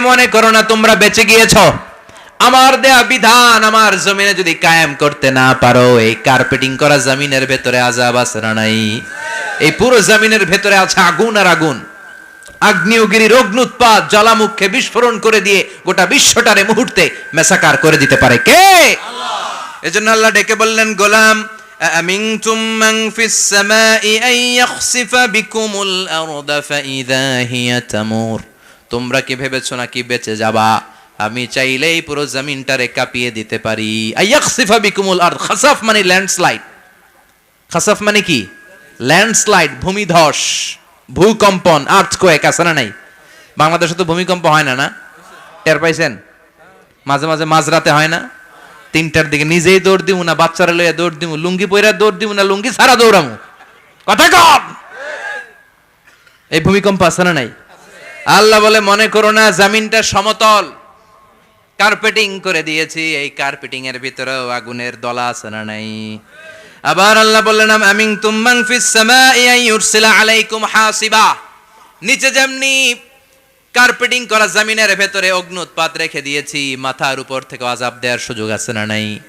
মনে করো না তোমরা বেঁচে গিয়েছ আমার দেয়া বিধান আমার জমিনে যদি কায়েম করতে না পারো এই কার্পেটিং করা জমিনের ভেতরে আজাব আছে না নাই এই পুরো জমিনের ভেতরে আছে আগুন আর আগুন আগ্নেয়গিরির অগ্নুৎপাত জ্বালামুখে বিস্ফোরণ করে দিয়ে গোটা বিশ্বটারে মুহূর্তে মেসাকার করে দিতে পারে কে এজন্য আল্লাহ ডেকে বললেন গোলাম أأمنتم من في السماء أن يخسف بكم الأرض فإذا هي تمور তোমরা কি ভেবেছো নাকি বেঁচে যাবা? আমি চাইলেই পুরো জমিনটারে কাঁপিয়ে দিতে পারি। বিকুমুল মানে ল্যান্ডস্লাইড। খাসাফ মানে কি? ল্যান্ডস্লাইড, ভূমিধস, ভূকম্পন আর্থ আর্থকোয়েক, আছে না নাই? বাংলাদেশে তো ভূমিকম্প হয় না না? টের পাইছেন? মাঝে মাঝে মাঝরাতে হয় না? তিনটার দিকে নিজেই দৌড় দিব না, বাচ্চারা লইয়া দৌড় দিব লুঙ্গি পইরা দৌড় দিব না, লুঙ্গি ছাড়া দৌড়ামু। কথা কম! এই ভূমিকম্প আছে না নাই? আল্লাহ বলে, মনে করো না, জামিনটা সমতল। কার্পেটিং করে দিয়েছি, এই কার্পেটিং এর ভিতরেও আগুনের দলা আছে না নাই? আবার আল্লাহ বললেন আমিন তুম্মান ফিস সামাই ইউরসিলা আলাইকুম হাসিবা। নিচে যেমনি কার্পেটিং করা জমিনের ভেতরে অগ্নুৎপাত রেখে দিয়েছি, মাথার উপর থেকে আজাব দেওয়ার সুযোগ আছে না নাই?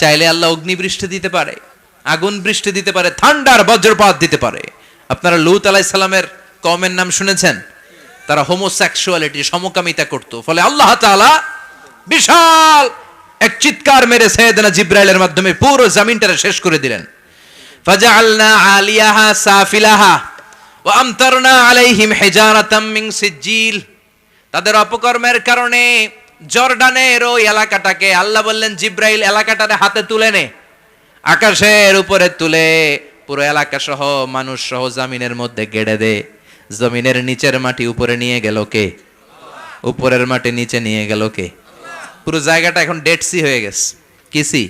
চাইলে আল্লাহ অগ্নি বৃষ্টি দিতে পারে, আগুন বৃষ্টি দিতে পারে ঠান্ডার বজ্রপাত দিতে পারে। আপনারা লুত আলাই সালামের কমের নাম শুনেছেন? তারা হোমোসেক্সুয়ালিটি সমকামিতা করত। ফলে আল্লাহ তাআলা বিশাল এক চিৎকার মেরে সৈয়দনা জিব্রাইলের মাধ্যমে পুরো জমিনটারে শেষ করে দিলেন। ফাজআলনা আলিয়াহা সাফিলাহা ওয়া আমতারনা আলাইহিম হিজারাতাম মিন সিজ্জিল। তাদের অপকর্মের কারণে জর্ডানের ওই এলাকাটাকে আল্লাহ বললেন, জিব্রাইল, এলাকাটারে হাতে তুলে নে। আকাশের উপরে তুলে পুরো এলাকা সহ মানুষ সহ জামিনের মধ্যে গেড়ে দে। জমিনের নিচের মাটি উপরে নিয়ে গেল কে? উপরের মাটি নিচে নিয়ে গেল কে? পুরো জায়গাটা এখন ডেড সি হয়ে গেছে। কি সি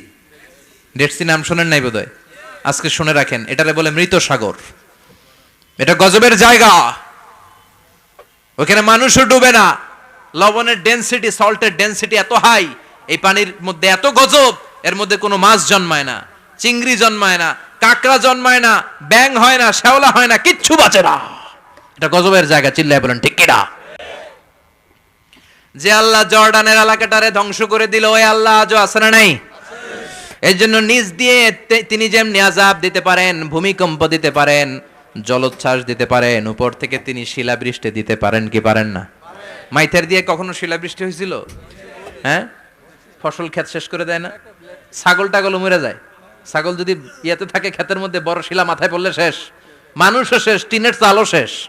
ডেড সি নাম শোনেন নাই বোধহয়? আজকে শুনে রাখেন, এটারে বলে মৃত সাগর। এটা গজবের জায়গা। ওখানে মানুষও ডুবে না। লবণের ডেন্সিটি সল্টের ডেন্সিটি এত হাই এই পানির মধ্যে এত গজব, এর মধ্যে কোনো মাছ জন্মায় না, চিংড়ি জন্মায় না, কাঁকড়া জন্মায় না ব্যাং হয় না, শ্যাওলা হয় না, কিচ্ছু বাঁচে না। এটা গজবের জায়গা, চিল্লায় বলেন, ঠিক কিনা? যে আল্লাহ জর্ডানের এলাকাটারে ধ্বংস করে দিল, ওই আল্লাহ আজও আছে না নাই? এর জন্য নিজ দিয়ে তিনি যেমনি আজাব দিতে পারেন, ভূমিকম্প দিতে পারেন, জলোচ্ছ্বাস দিতে পারেন, উপর থেকে তিনি শিলাবৃষ্টি দিতে পারেন কি পারেন না? মাইথার দিয়ে কখনো শিলাবৃষ্টি হয়েছিল? হ্যাঁ? ফসল ক্ষেত শেষ করে দেয় না? ছাগল টাগল মরে যায়। ছাগল যদি ইয়াতে থাকে, ক্ষেতের মধ্যে বড় শিলা মাথায় পড়লে শেষ। মানুষও শেষ, টিনের চালও শেষ।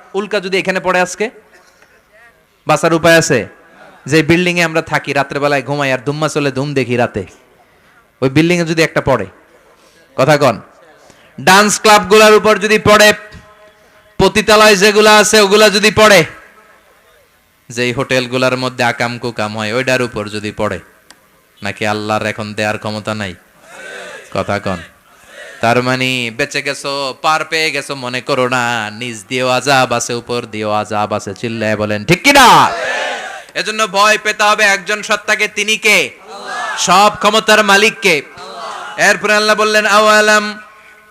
উল্কা যদি এখানে পড়ে আজকে? বাঁচার উপায় আছে? যে বিল্ডিং এ আমরা থাকি, রাত্রেবেলায় ঘুমাই আর ধুম্মা চলে ধুম দেখি রাতে। ওই বিল্ডিং এ যদি একটা পড়ে। কথা কন। ডান্স ক্লাবগুলোর উপর যদি পড়ে, পতিতালয় যেগুলা আছে, ওগুলা যদি পড়ে, যেই হোটেলগুলোর মধ্যে আকাম কুকাম হয় ওইটার উপর যদি পড়ে, নাকি আল্লাহর এখন দেয়ার ক্ষমতা নাই? কথা কন। তার মানে বেঁচে গেছো, পার পেয়ে গেছো, মনে করো না, নিজ দিয়ে আজাব আছে, উপর দিয়েও আজাব আছে, চিল্লায় বলেন, ঠিক কিনা? এজন্য ভয় পেতে হবে একজন সত্তাকে, তিনি কে? সব ক্ষমতার মালিককে। এরপরে আল্লাহ বললেন, আওয়ালাম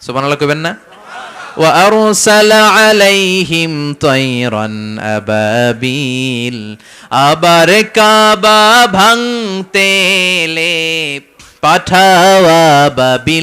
সুবহানাল্লাহ কইবেন না وأرسل عليهم طيرا أبابيل আবার কাবা ভাঙতে এলে পাঠাওয়া বাবিল